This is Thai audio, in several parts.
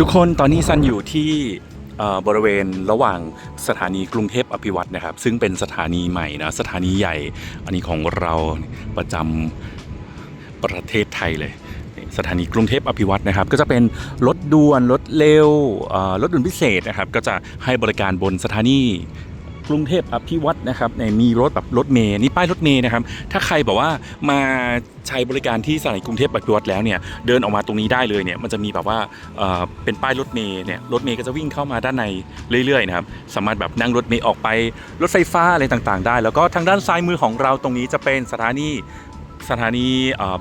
ทุกคนตอนนี้ซันอยู่ที่บริเวณระหว่างสถานีกรุงเทพอภิวัตนะครับ ซึ่งเป็นสถานีใหม่นะสถานีใหญ่ อันนี้ของเราประจำประเทศไทยเลย สถานีกรุงเทพอภิวัตนะครับ ก็จะเป็นรถด่วนรถเร็วรถด่วนพิเศษนะครับ ก็จะให้บริการบนสถานี กรุงเทพอภิวัตนะครับในมีรถแบบรถเมย์นี่ป้ายรถเมย์นะครับ ถ้าใครแบบว่ามาใช้บริการที่สถานีกรุงเทพอภิวัตแล้วเนี่ยเดินออกมาตรงนี้ได้เลยเนี่ยมันจะมีแบบว่าเอ่อเป็นป้ายรถเมย์เนี่ยรถเมย์ก็จะวิ่งเข้ามาด้านในเรื่อยๆนะครับสามารถแบบนั่งรถเมย์ออกไปรถไฟฟ้าอะไรต่างๆ ได้ แล้วก็ทางด้านซ้ายมือของเราตรงนี้จะเป็นสถานีสถานี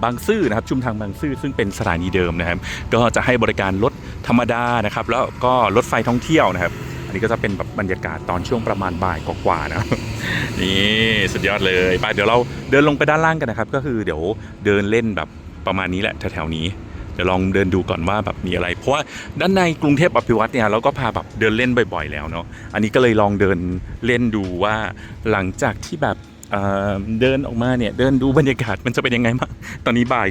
บางซื่อนะครับชุมทางบางซื่อซึ่งเป็นสถานีเดิมนะครับ ก็จะให้บริการรถธรรมดานะครับ แล้วก็รถไฟท่องเที่ยวนะครับ อันนี้ก็จะเป็นแบบบรรยากาศตอนช่วงประมาณบ่ายกว่าๆนะนี่สุดยอดเลยไปเดี๋ยวเราเดินลงไปด้านล่างกันนะครับ ก็คือเดี๋ยวเดินเล่นแบบประมาณนี้แหละแถวๆนี้เดี๋ยวลองเดินดูก่อนว่าแบบมีอะไร เพราะว่าด้านในกรุงเทพอภิวัตเนี่ยเราก็พาแบบเดินเล่นบ่อยๆแล้วเนาะอันนี้ก็เลยลองเดินเล่นดูว่าหลังจากที่แบบเเดินออกมาเนี่ยเดินดูบรรยากาศมันจะเป็นยังไงบ้างตอนนี้บ่าย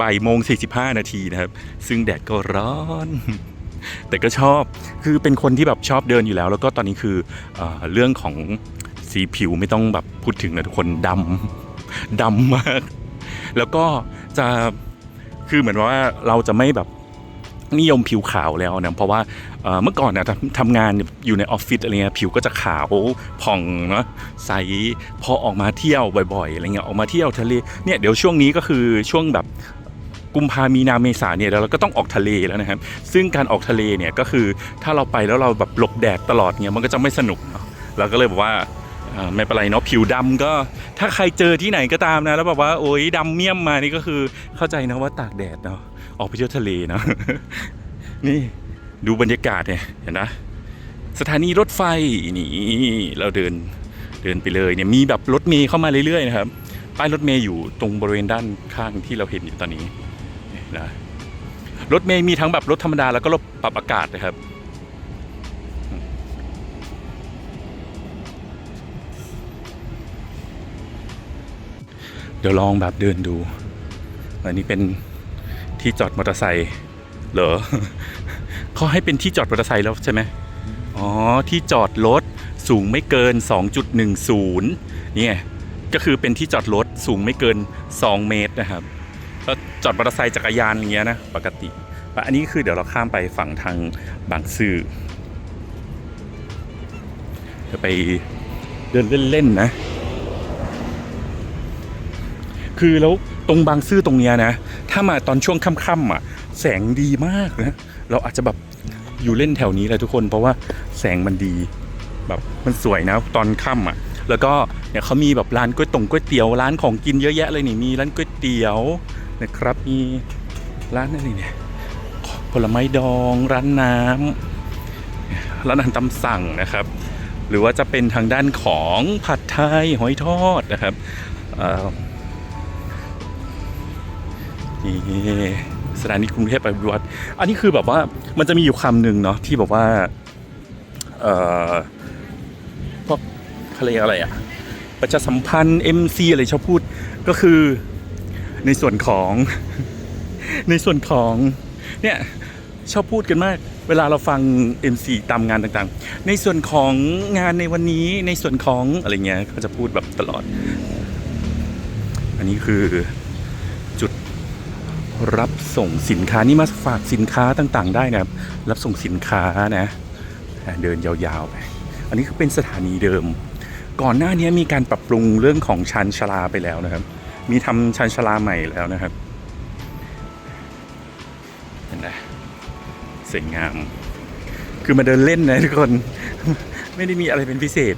บ่ายโมง45นาทีนะครับ ซึ่งแดดก็ร้อน แต่ก็ชอบคือเป็นคนที่แบบชอบเดินอยู่แล้ว แล้วก็ตอนนี้คือเอเรื่องของสีผิวไม่ต้องแบบพูดถึงนะทุกคนดำดำมาก แล้วก็จะคือเหมือนว่าเราจะไม่แบบนิยมผิวขาวแล้วนะเพราะว่าเมื่อก่อนนะทำงานอยู่ในออฟฟิศอะไรเงี้ยผิวก็จะขาวผ่องเนาะใสพอออกมาเที่ยวบ่อยๆอะไรเงี้ยออกมาเที่ยวทะเลเนี่ยเดี๋ยวช่วงนี้ก็คือช่วงแบบ กุมภามีนาเมษาเนี่ยเราก็ต้องออกทะเลแล้วนะครับ ซึ่งการออกทะเลเนี่ยก็คือถ้าเราไปแล้วเราแบบหลบแดดตลอดเนี่ยมันก็จะไม่สนุกเนาะเราก็เลยบอกว่าไม่เป็นไรเนาะผิวดำก็ถ้าใครเจอที่ไหนก็ตามนะ แล้วแบบว่าโอ๊ยดำเมี่ยมมานี่ก็คือเข้าใจนะว่าตากแดดเนาะออกไปเที่ยวทะเลเนาะนี่ดูบรรยากาศเนี่ยเห็นนะสถานีรถไฟนี่เราเดินเดินไปเลยเนี่ยมีแบบรถเมย์เข้ามาเรื่อยๆนะครับป้ายรถเมย์อยู่ตรงบริเวณด้านข้างที่เราเห็นอยู่ตอนนี้ นะรถเมย์มีทั้งแบบรถธรรมดาแล้วก็รถปรับอากาศนะครับเดี๋ยวลองแบบเดินดู อันนี้เป็นที่จอดมอเตอร์ไซค์เหรอเขาให้เป็นที่จอดมอเตอร์ไซค์แล้วใช่ไหมอ๋อ ที่จอดรถสูงไม่เกิน 2.10นี่ไงก็คือเป็นที่จอดรถสูงไม่เกิน 2 เมตรนะครับ จอดมอเตอร์ไซค์จักรยานอย่างเงี้ยนะปกติแต่อันนี้คือเดี๋ยวเราข้ามไปฝั่งทางบางซื่อจะไปเดินเล่นๆนะ คือแล้วตรงบางซื่อตรงเนี้ยนะ ถ้ามาตอนช่วงค่ำๆอะ แสงดีมากนะ เราอาจจะแบบอยู่เล่นแถวนี้เลยทุกคน เพราะว่าแสงมันดีแบบมันสวยนะตอนค่ำอะ แล้วก็เนี่ยเขามีแบบร้านก๋วยตงก๋วยเตี๋ยวร้านของกินเยอะแยะเลยนี่มีร้านก๋วยเตี๋ยว นะครับ มีร้านอะไรเนี่ยผลไม้ดองร้านน้ำร้านอาหารตามสั่งนะครับ หรือว่าจะเป็นทางด้านของผัดไทยหอยทอดนะครับนี่สถานีกรุงเทพอภิวัตรอันนี้คือแบบว่ามันจะมีอยู่คำหนึ่งเนาะที่แบบว่าเอ่อพวกเขาเรียกอะไรอะประชาสัมพันธ์ MC อะไรชอบพูดก็คือ ในส่วนของในส่วนของเนี่ยชอบพูดกันมาก เวลาเราฟัง MC ตามงานต่างๆ ในส่วนของงานในวันนี้ในส่วนของอะไรเงี้ยเขาจะพูดแบบตลอด อันนี้คือจุดรับส่งสินค้านี่มาฝากสินค้าต่างๆ ได้นะครับ รับส่งสินค้านะเดินยาวๆไป อันนี้คือเป็นสถานีเดิม ก่อนหน้านี้มีการปรับปรุงเรื่องของชานชลาไปแล้วนะครับ มีทำชานชลาใหม่แล้วนะครับ เห็นไหมสวยงาม คือมาเดินเล่นนะทุกคน ไม่ได้มีอะไรเป็นพิเศษ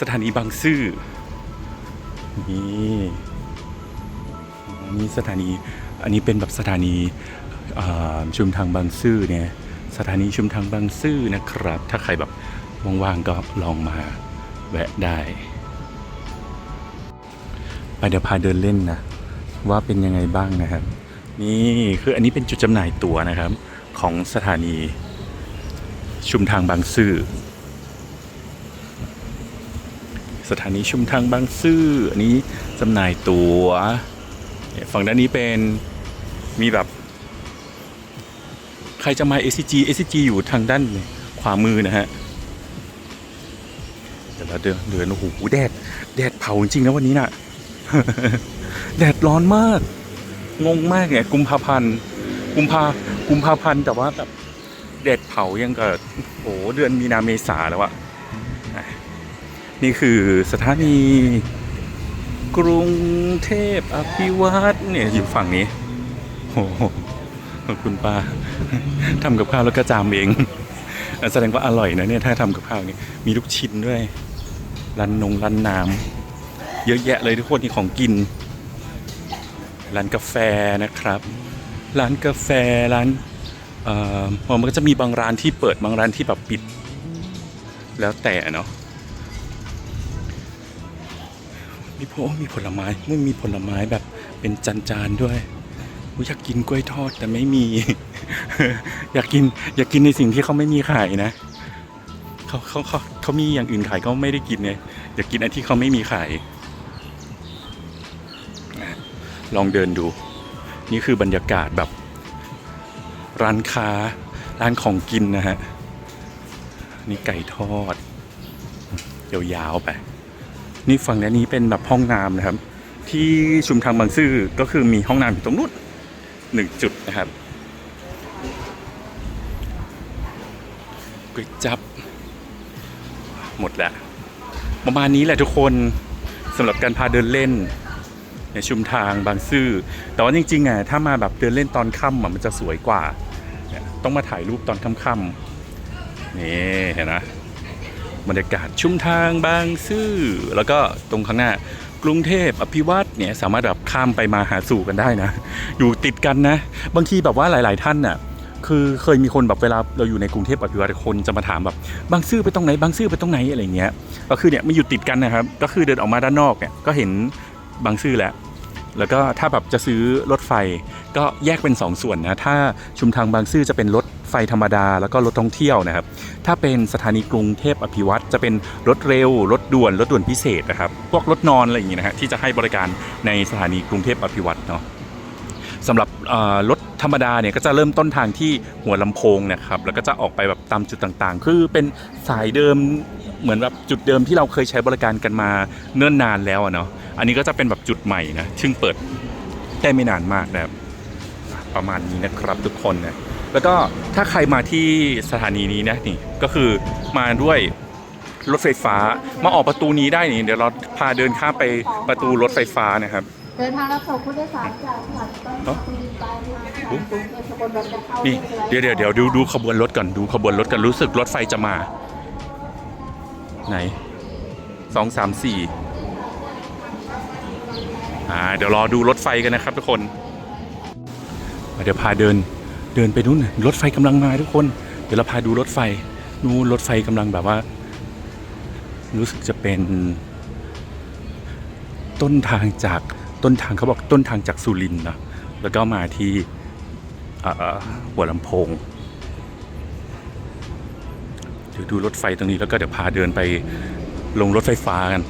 สถานีบางซื่อ นี่นี่สถานี อันนี้เป็นแบบสถานีชุมทางบางซื่อเนี่ย สถานีชุมทางบางซื่อนะครับ ถ้าใครแบบว่างๆก็ลองมาแวะได้ เดี๋ยวพาเดินเล่นนะว่าเป็นยังไงบ้างนะครับ นี่คืออันนี้เป็นจุดจำหน่ายตั๋วนะครับ ของสถานี ชุมทางบางซื่อสถานีชุมทางบางซื่ออันนี้จำหน่ายตั๋วฝั่งด้านนี้เป็นมีแบบ ใครจะมา SCG SCG อยู่ทางด้านขวามือนะฮะเดี๋ยวเราเดินเดินโอ้โหแดดแดดเผาจริงๆนะวันนี้น่ะ แดดร้อนมาก งงมากเนี่ย กุมภาพันธ์กุมภากุมภาพันธ์แต่ว่าแบบแดดเผายังกับโอ้โหเดือนมีนาเมษาแล้วอะนี่คือสถานี กรุงเทพอภิวัตน์เนี่ยอยู่ฝั่งนี้โอ้โหขอบคุณป้าทำกับข้าวแล้วก็จามเอง แสดงว่าอร่อยนะเนี่ยถ้าทำกับข้าวนี่มีลูกชิ้นด้วย รันนงรันน้ำ เยอะแยะเลยทุกคนนี่ของกิน ร้านกาแฟนะครับ ร้านกาแฟร้านเอ่อมันก็จะมีบางร้านที่เปิดบางร้านที่แบบปิด แล้วแต่เนาะมีผลมีผลไม้ไม่มีผลไม้แบบเป็นจานๆด้วยอยากกินกล้วยทอดแต่ไม่มี อยากกินอยากกินในสิ่งที่เขาไม่มีขายนะเขาเขาเขาเขามีอย่างอื่นขายเขาไม่ได้กินเนี่ยอยากกินอันที่เขาไม่มีขาย ลองเดินดู นี่คือบรรยากาศแบบร้านค้า ร้านของกินนะฮะ นี่ไก่ทอด ยาวๆไป นี่ฝั่งด้านนี้เป็นแบบห้องน้ำนะครับ ที่ชุมทางบางซื่อก็คือมีห้องน้ำอยู่ตรงนู้นหนึ่งจุดนะครับก๋วยจับ หมดแล้ว ประมาณนี้แหละทุกคนสำหรับการพาเดินเล่น ในชุมทางบางซื่อ แต่ว่าจริงๆอะถ้ามาแบบเดินเล่นตอนค่ำอะมันจะสวยกว่า ต้องมาถ่ายรูปตอนค่ำๆนี่เห็นไหมบรรยากาศชุ่มทางบางซื่อ แล้วก็ตรงข้างหน้ากรุงเทพอภิวัตเนี่ยสามารถแบบข้ามไปมาหาสู่กันได้นะ อยู่ติดกันนะ บางทีแบบว่าหลาย ๆ ท่านน่ะคือเคยมีคนแบบเวลาเราอยู่ในกรุงเทพอภิวัตคนจะมาถามแบบบางซื่อไปตรงไหนบางซื่อไปตรงไหนอะไรเงี้ยก็คือเนี่ยมันอยู่ติดกันนะครับ ก็คือเดินออกมาด้านนอกเนี่ยก็เห็น บางซื่อแหล้วแล้วก็ถ้าแบบจะซื้อรถไฟก็แยกเป็น 2 ส่วนนะ ถ้าชุมทางบางซื่อจะเป็นรถไฟธรรมดาแล้วก็รถท่องเที่ยวนะครับ ถ้าเป็นสถานีกรุงเทพอภิวัตรจะเป็นรถเร็ว รถด่วน รถด่วนพิเศษนะครับ พวกรถนอนอะไรอย่างงี้นะฮะที่จะให้บริการในสถานีกรุงเทพอภิวัตรเนาะสำหรับรถธรรมดาเนี่ยก็จะเริ่มต้นทางที่หัวลำโพงนะครับแล้วก็จะออกไปแบบตามจุดต่างๆ คือเป็นสายเดิม เหมือนแบบจุดเดิมที่เราเคยใช้บริการกันมาเนิ่นนานแล้วอะเนาะอันนี้ก็จะเป็นแบบจุดใหม่นะซึ่งเปิดได้ไม่นานมากนะครับประมาณนี้นะครับทุกคนนะแล้วก็ถ้าใครมาที่สถานีนี้นะนี่ก็คือมาด้วยรถไฟฟ้ามาออกประตูนี้ได้นี่เดี๋ยวเราพาเดินข้ามไปประตูรถไฟฟ้านะครับ เดินทางรับส่งผู้โดยสารจากสถานีต้นทางสุรินทร์ปลายทางกรุงเทพสกลนครจะเข้านี่เดี๋ยวเดี๋ยวเดี๋ยวดูดูขบวนรถก่อนดูขบวนรถกันรู้สึกรถไฟจะมา ไหนสองสามสี่อ่าเดี๋ยวรอดูรถไฟกันนะครับทุกคน เดี๋ยวพาเดินเดินไปนู่นรถไฟกำลังมาทุกคน เดี๋ยวเราพาดูรถไฟนู่นรถไฟกำลังแบบว่า รู้สึกจะเป็น ต้นทางจากต้นทางเขาบอกต้นทางจากสุรินทร์นะแล้วก็มาที่หัวลำโพง เดี๋ยวดูรถไฟตรงนี้แล้วก็เดี๋ยวพาเดินไปลงรถไฟฟ้ากัน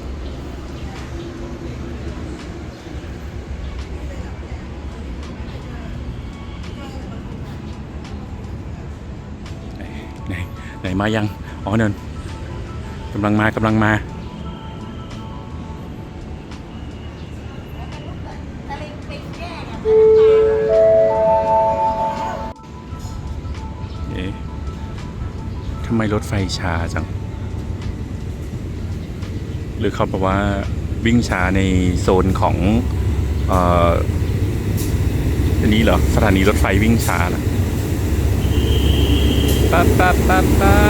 ไหนไหนมายัง อ๋อเนินกำลังมากำลังมาำไมรถไฟช้าจัง หรือเขาบอกว่าวิ่งช้าในโซนของเอ่อันนี้เหรอ สถานีรถไฟวิ่งช้านะปั๊บปั๊บปั๊บปั๊บ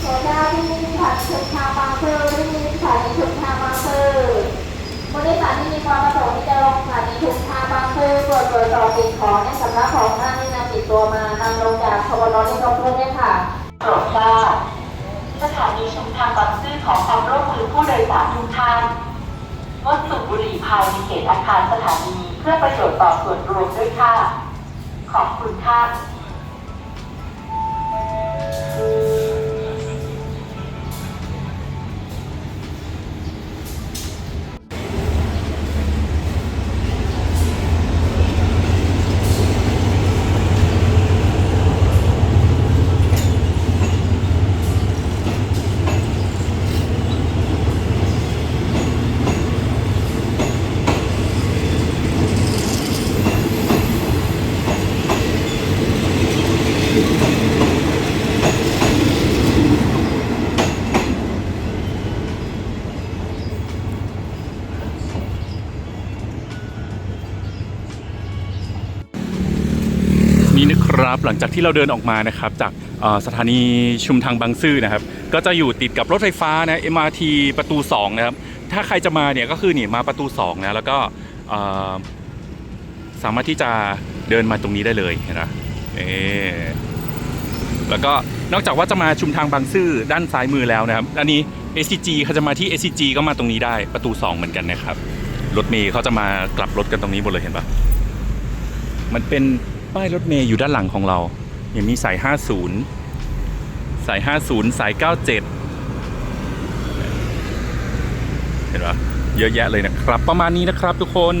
โซดาที่มีผ่านชุมทางบางซื่อที่มีสถานีชุมทางบางซื่อผู้โดยสารที่มี ความประสงค์ที่จะลงสถานีชุมทางบางซื่อตรวจตรวจสอบสิ่งของในสำนักของท่านที่นำติดตัวมานำลงจากขบวนรถที่ต้องรุ่นด้วยค่ะโปรดทราบสถานีชุมทางบางซื่อขอความร่วมมือผู้โดยสารทุกท่านงดสูบบุหรี่ภายในเขตอาคารสถานีเพื่อประโยชน์ต่อส่วนรวมด้วยค่ะ ขอบคุณค่ะ หลังจากที่เราเดินออกมานะครับจากสถานีชุมทางบางซื่อนะครับ ก็จะอยู่ติดกับรถไฟฟ้านะ MRT ประตู2นะครับถ้าใครจะมาเนี่ยก็คือนี่มาประตู2นะแล้วก็สามารถที่จะเดินมาตรงนี้ได้เลยนะเออแล้วก็นอกจากว่าจะมาชุมทางบางซื่อด้านซ้ายมือแล้วนะครับอันนี้ SCG เขาจะมาที่ SCG ก็มาตรงนี้ได้ประตู 2 เหมือนกันนะครับรถเมย์เขาจะมากลับรถกันตรงนี้หมดเลยเห็นปะมันเป็น ป้ายรถเมย์อยู่ด้านหลังของเรา อย่างมีสาย 50 สาย 50 สาย 97 เห็นปะเยอะแยะเลยนะครับ ประมาณนี้นะครับทุกคน